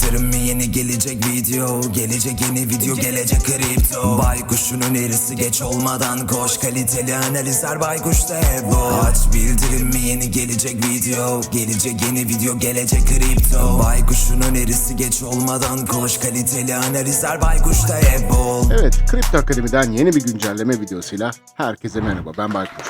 bildirim mi yeni gelecek video? Gelecek yeni video gelecek kripto. Baykuşun önerisi geç olmadan koş. Kaliteli analizler baykuşta hep bu Aç bildirim mi yeni gelecek video? Gelecek yeni video gelecek kripto. Baykuşun önerisi geç olmadan koş. Kaliteli analizler baykuşta hep bol Evet, Kripto Akademi'den yeni bir güncelleme videosuyla herkese merhaba. Ben Baykuş.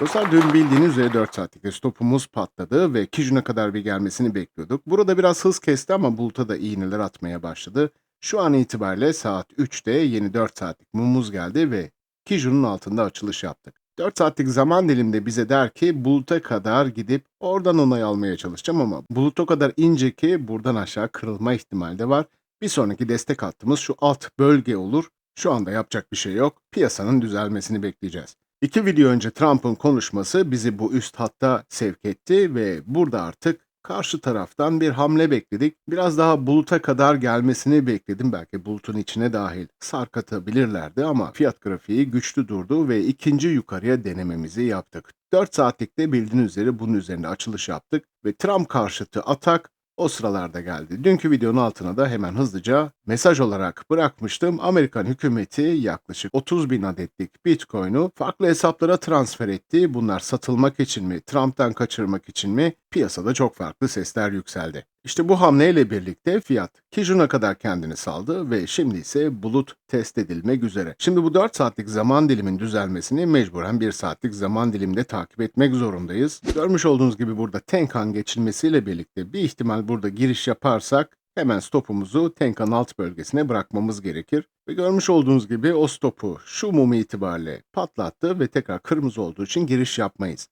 Dostlar dün bildiğiniz üzere 4 saatlik stopumuz patladı ve Kijun'a kadar bir gelmesini bekliyorduk. Burada biraz hız kesti ama buluta da iğneler atmaya başladı. Şu an itibariyle saat 3'te yeni 4 saatlik mumumuz geldi ve Kijun'un altında açılış yaptık. 4 saatlik zaman dilimde bize der ki buluta kadar gidip oradan onay almaya çalışacağım ama bulut o kadar ince ki buradan aşağı kırılma ihtimali de var. Bir sonraki destek hattımız şu alt bölge olur. Şu anda yapacak bir şey yok. Piyasanın düzelmesini bekleyeceğiz. İki video önce Trump'ın konuşması bizi bu üst hatta sevk etti ve burada artık karşı taraftan bir hamle bekledik. Biraz daha buluta kadar gelmesini bekledim. Belki bulutun içine dahil sarkatabilirlerdi ama fiyat grafiği güçlü durdu ve ikinci yukarıya denememizi yaptık. 4 saatlikte bildiğiniz üzere bunun üzerinde açılış yaptık ve Trump karşıtı atak o sıralarda geldi. Dünkü videonun altına da hemen hızlıca mesaj olarak bırakmıştım. Amerikan hükümeti yaklaşık 30 bin adetlik Bitcoin'u farklı hesaplara transfer etti. Bunlar satılmak için mi, Trump'tan kaçırmak için mi? Piyasada çok farklı sesler yükseldi. İşte bu hamleyle birlikte fiyat Kijun'a kadar kendini saldı ve şimdi ise bulut test edilmek üzere. Şimdi bu 4 saatlik zaman dilimin düzelmesini mecburen 1 saatlik zaman dilimde takip etmek zorundayız. Görmüş olduğunuz gibi burada Tenkan geçilmesiyle birlikte bir ihtimal burada giriş yaparsak hemen stopumuzu Tenkan alt bölgesine bırakmamız gerekir. Ve görmüş olduğunuz gibi o stopu şu mumu itibariyle patlattı ve tekrar kırmızı olduğu için giriş yapmayız.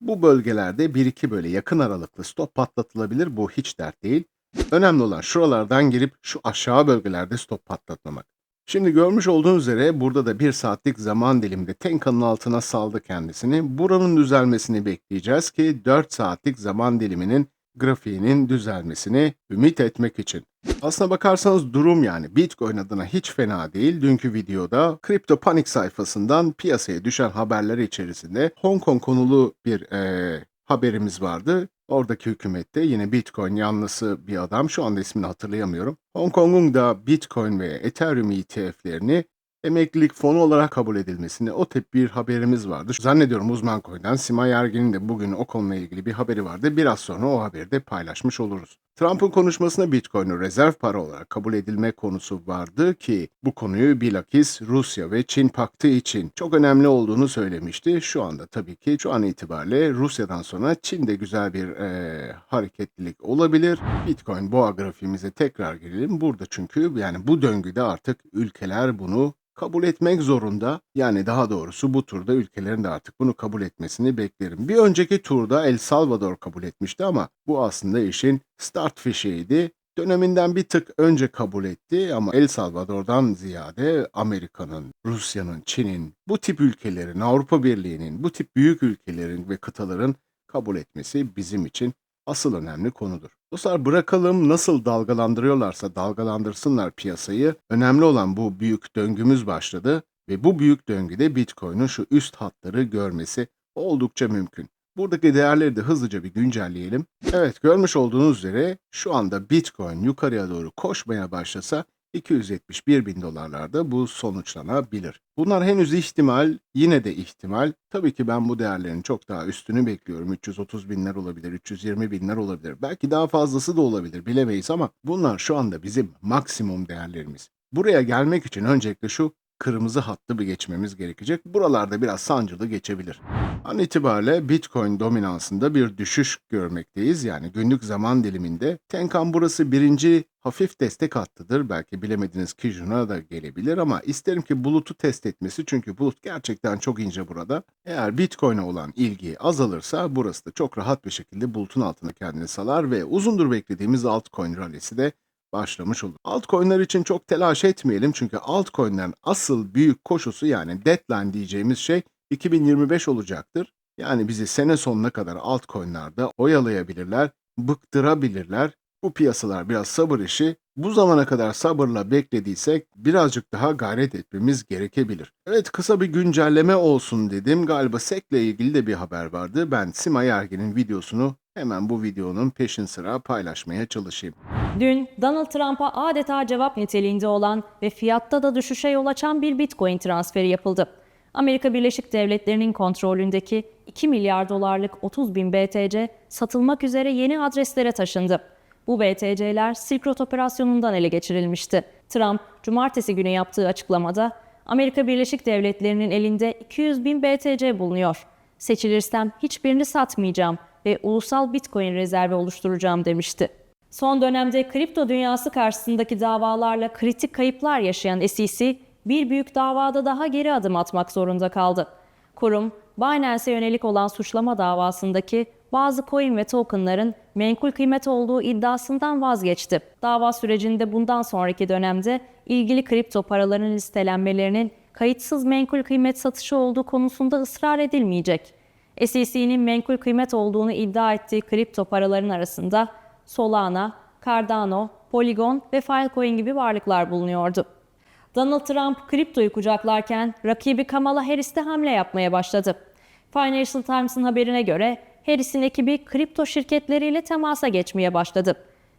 Bu bölgelerde 1-2 böyle yakın aralıklı stop patlatılabilir. Bu hiç dert değil. Önemli olan şuralardan girip şu aşağı bölgelerde stop patlatmamak. Şimdi görmüş olduğunuz üzere burada da bir saatlik zaman dilimde Tenkan'ın altına saldı kendisini. Buranın düzelmesini bekleyeceğiz ki 4 saatlik zaman diliminin grafiğinin düzelmesini ümit etmek için. Aslına bakarsanız durum yani Bitcoin adına hiç fena değil. Dünkü videoda Crypto Panic sayfasından piyasaya düşen haberler içerisinde Hong Kong konulu bir eee, haberimiz vardı. Oradaki hükümette yine Bitcoin yanlısı bir adam, şu anda ismini hatırlayamıyorum. Hong Kong'un da Bitcoin ve Ethereum ETF'lerini emeklilik fonu olarak kabul edilmesini o tip bir haberimiz vardı. Zannediyorum uzman coin'den Simay Ergin'in de bugün o konuyla ilgili bir haberi vardı. Biraz sonra o haberi de paylaşmış oluruz. Trump'ın konuşmasında Bitcoin'in rezerv para olarak kabul edilme konusu vardı ki bu konuyu bilakis Rusya ve Çin paktı için çok önemli olduğunu söylemişti. Şu anda tabii ki şu an itibariyle Rusya'dan sonra Çin'de güzel bir eee, hareketlilik olabilir. Bitcoin boğa grafiğimize tekrar gelelim. Burada çünkü yani bu döngüde artık ülkeler bunu kabul etmek zorunda. Yani daha doğrusu bu turda ülkelerin de artık bunu kabul etmesini beklerim. Bir önceki turda El Salvador kabul etmişti ama bu aslında işin start fişeğiydi. Döneminden bir tık önce kabul etti ama El Salvador'dan ziyade Amerika'nın, Rusya'nın, Çin'in, bu tip ülkelerin, Avrupa Birliği'nin, bu tip büyük ülkelerin ve kıtaların kabul etmesi bizim için asıl önemli konudur. Dostlar bırakalım nasıl dalgalandırıyorlarsa dalgalandırsınlar piyasayı. Önemli olan bu büyük döngümüz başladı ve bu büyük döngüde Bitcoin'in şu üst hatları görmesi oldukça mümkün. Buradaki değerleri de hızlıca bir güncelleyelim. Evet görmüş olduğunuz üzere şu anda Bitcoin yukarıya doğru koşmaya başlasa 271 bin dolarlarda bu sonuçlanabilir. Bunlar henüz ihtimal, yine de ihtimal. Tabii ki ben bu değerlerin çok daha üstünü bekliyorum. 330 binler olabilir, 320 binler olabilir. Belki daha fazlası da olabilir, bilemeyiz ama bunlar şu anda bizim maksimum değerlerimiz. Buraya gelmek için öncelikle şu kırmızı hattı bir geçmemiz gerekecek. Buralarda biraz sancılı geçebilir. An itibariyle Bitcoin dominansında bir düşüş görmekteyiz. Yani günlük zaman diliminde Tenkan burası birinci hafif destek hattıdır. Belki bilemediğiniz Kijun'a da gelebilir ama isterim ki bulutu test etmesi çünkü bulut gerçekten çok ince burada. Eğer Bitcoin'e olan ilgi azalırsa burası da çok rahat bir şekilde bulutun altına kendini salar ve uzundur beklediğimiz altcoin rallisi de başlamış olur. Altcoin'ler için çok telaş etmeyelim çünkü altcoin'lerin asıl büyük koşusu yani deadline diyeceğimiz şey 2025 olacaktır. Yani bizi sene sonuna kadar altcoin'lerde oyalayabilirler, bıktırabilirler. Bu piyasalar biraz sabır işi. Bu zamana kadar sabırla beklediysek birazcık daha gayret etmemiz gerekebilir. Evet kısa bir güncelleme olsun dedim. Galiba SEC'le ilgili de bir haber vardı. Ben Simay Ergen'in videosunu Hemen bu videonun peşin sıra paylaşmaya çalışayım. Dün Donald Trump'a adeta cevap niteliğinde olan ve fiyatta da düşüşe yol açan bir Bitcoin transferi yapıldı. Amerika Birleşik Devletleri'nin kontrolündeki 2 milyar dolarlık 30 bin BTC satılmak üzere yeni adreslere taşındı. Bu BTC'ler Silk Road operasyonundan ele geçirilmişti. Trump, cumartesi günü yaptığı açıklamada, Amerika Birleşik Devletleri'nin elinde 200 bin BTC bulunuyor. Seçilirsem hiçbirini satmayacağım ve ulusal Bitcoin rezervi oluşturacağım demişti. Son dönemde kripto dünyası karşısındaki davalarla kritik kayıplar yaşayan SEC, bir büyük davada daha geri adım atmak zorunda kaldı. Kurum, Binance'e yönelik olan suçlama davasındaki bazı coin ve tokenların menkul kıymet olduğu iddiasından vazgeçti. Dava sürecinde bundan sonraki dönemde ilgili kripto paraların listelenmelerinin kayıtsız menkul kıymet satışı olduğu konusunda ısrar edilmeyecek. SEC'nin menkul kıymet olduğunu iddia ettiği kripto paraların arasında Solana, Cardano, Polygon ve Filecoin gibi varlıklar bulunuyordu. Donald Trump kriptoyu kucaklarken rakibi Kamala Harris de hamle yapmaya başladı. Financial Times'ın haberine göre Harris'in ekibi kripto şirketleriyle temasa geçmeye başladı.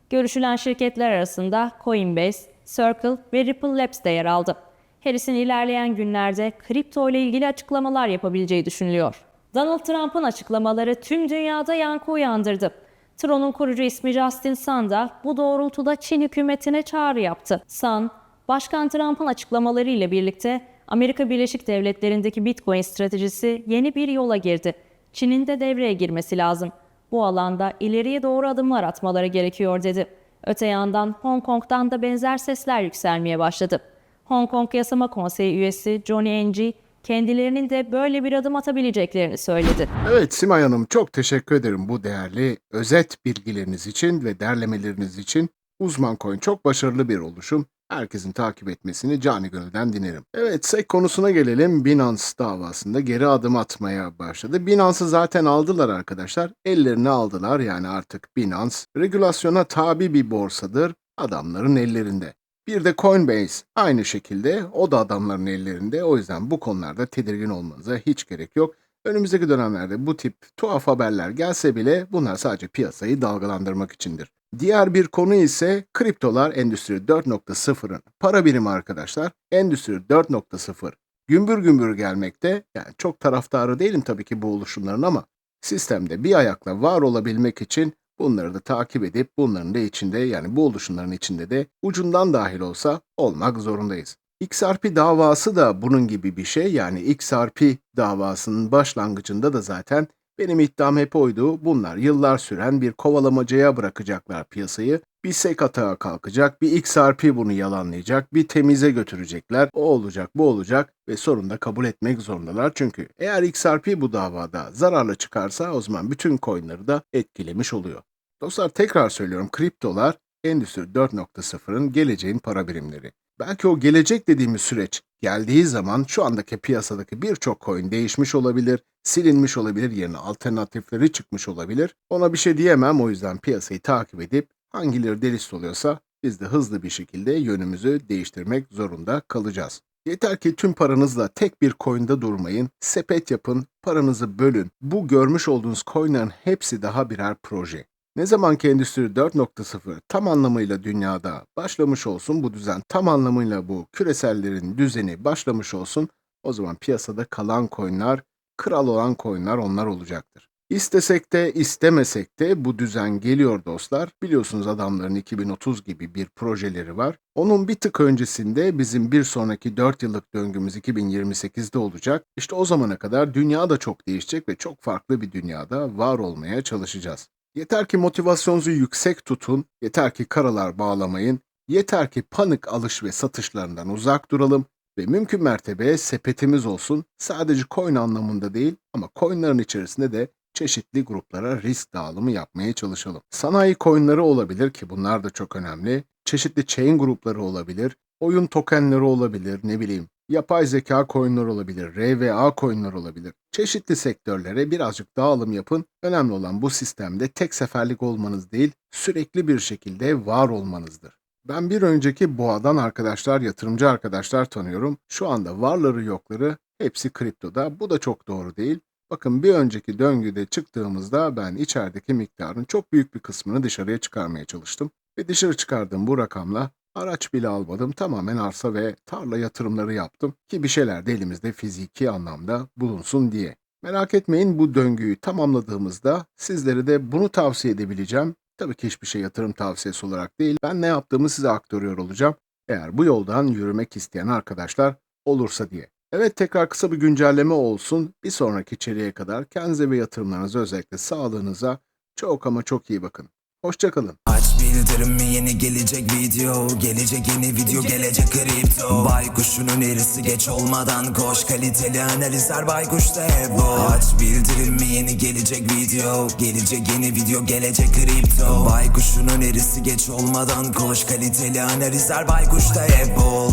Görüşülen şirketler arasında Coinbase, Circle ve Ripple Labs de yer aldı. Harris'in ilerleyen günlerde kripto ile ilgili açıklamalar yapabileceği düşünülüyor. Donald Trump'ın açıklamaları tüm dünyada yankı uyandırdı. Tron'un kurucu ismi Justin Sun da bu doğrultuda Çin hükümetine çağrı yaptı. Sun, Başkan Trump'ın açıklamaları ile birlikte Amerika Birleşik Devletleri'ndeki Bitcoin stratejisi yeni bir yola girdi. Çin'in de devreye girmesi lazım. Bu alanda ileriye doğru adımlar atmaları gerekiyor dedi. Öte yandan Hong Kong'dan da benzer sesler yükselmeye başladı. Hong Kong Yasama Konseyi üyesi Johnny Ng, kendilerinin de böyle bir adım atabileceklerini söyledi. Evet Simay Hanım çok teşekkür ederim bu değerli özet bilgileriniz için ve derlemeleriniz için. Uzman Coin çok başarılı bir oluşum. Herkesin takip etmesini cani gönülden dilerim. Evet SEC konusuna gelelim. Binance davasında geri adım atmaya başladı. Binance'ı zaten aldılar arkadaşlar. Ellerine aldılar yani artık Binance. Regülasyona tabi bir borsadır. Adamların ellerinde. Bir de Coinbase aynı şekilde o da adamların ellerinde. O yüzden bu konularda tedirgin olmanıza hiç gerek yok. Önümüzdeki dönemlerde bu tip tuhaf haberler gelse bile bunlar sadece piyasayı dalgalandırmak içindir. Diğer bir konu ise kriptolar Endüstri 4.0'ın para birimi arkadaşlar. Endüstri 4.0 gümbür gümbür gelmekte. Yani çok taraftarı değilim tabii ki bu oluşumların ama sistemde bir ayakla var olabilmek için bunları da takip edip bunların da içinde yani bu oluşumların içinde de ucundan dahil olsa olmak zorundayız. XRP davası da bunun gibi bir şey. Yani XRP davasının başlangıcında da zaten benim iddiam hep oydu. Bunlar yıllar süren bir kovalamacaya bırakacaklar piyasayı. Bir SEC atağa kalkacak, bir XRP bunu yalanlayacak, bir temize götürecekler. O olacak, bu olacak ve sonunda kabul etmek zorundalar. Çünkü eğer XRP bu davada zararlı çıkarsa o zaman bütün coinleri da etkilemiş oluyor. Dostlar tekrar söylüyorum kriptolar Endüstri 4.0'ın geleceğin para birimleri. Belki o gelecek dediğimiz süreç geldiği zaman şu andaki piyasadaki birçok coin değişmiş olabilir, silinmiş olabilir, yerine alternatifleri çıkmış olabilir. Ona bir şey diyemem o yüzden piyasayı takip edip hangileri delist oluyorsa biz de hızlı bir şekilde yönümüzü değiştirmek zorunda kalacağız. Yeter ki tüm paranızla tek bir coin'de durmayın, sepet yapın, paranızı bölün. Bu görmüş olduğunuz coin'lerin hepsi daha birer proje. Ne zaman ki Endüstri 4.0 tam anlamıyla dünyada başlamış olsun, bu düzen tam anlamıyla bu küresellerin düzeni başlamış olsun, o zaman piyasada kalan coinler, kral olan coinler onlar olacaktır. İstesek de istemesek de bu düzen geliyor dostlar. Biliyorsunuz adamların 2030 gibi bir projeleri var. Onun bir tık öncesinde bizim bir sonraki 4 yıllık döngümüz 2028'de olacak. İşte o zamana kadar dünya da çok değişecek ve çok farklı bir dünyada var olmaya çalışacağız. Yeter ki motivasyonunuzu yüksek tutun, yeter ki karalar bağlamayın, yeter ki panik alış ve satışlarından uzak duralım ve mümkün mertebe sepetimiz olsun. Sadece coin anlamında değil ama coinlerin içerisinde de çeşitli gruplara risk dağılımı yapmaya çalışalım. Sanayi coinleri olabilir ki bunlar da çok önemli. Çeşitli chain grupları olabilir. Oyun tokenleri olabilir, ne bileyim. Yapay zeka coinler olabilir, RVA coinler olabilir. Çeşitli sektörlere birazcık dağılım yapın. Önemli olan bu sistemde tek seferlik olmanız değil, sürekli bir şekilde var olmanızdır. Ben bir önceki boğadan arkadaşlar, yatırımcı arkadaşlar tanıyorum. Şu anda varları yokları hepsi kriptoda. Bu da çok doğru değil. Bakın bir önceki döngüde çıktığımızda ben içerideki miktarın çok büyük bir kısmını dışarıya çıkarmaya çalıştım. Ve dışarı çıkardığım bu rakamla araç bile almadım. Tamamen arsa ve tarla yatırımları yaptım ki bir şeyler de elimizde fiziki anlamda bulunsun diye. Merak etmeyin bu döngüyü tamamladığımızda sizlere de bunu tavsiye edebileceğim. Tabii ki hiçbir şey yatırım tavsiyesi olarak değil. Ben ne yaptığımı size aktarıyor olacağım. Eğer bu yoldan yürümek isteyen arkadaşlar olursa diye. Evet tekrar kısa bir güncelleme olsun. Bir sonraki içeriğe kadar kendinize ve yatırımlarınıza özellikle sağlığınıza çok ama çok iyi bakın. Hoşçakalın. Aç bildirimi yeni gelecek video Gelecek yeni video gelecek kripto. Baykuş'un önerisi geç olmadan koş Kaliteli analizler Baykuş'ta hep bu. Aç bildirimi yeni gelecek video Gelecek yeni video gelecek kripto. Baykuş'un önerisi geç olmadan koş Kaliteli analizler Baykuş'ta hep bol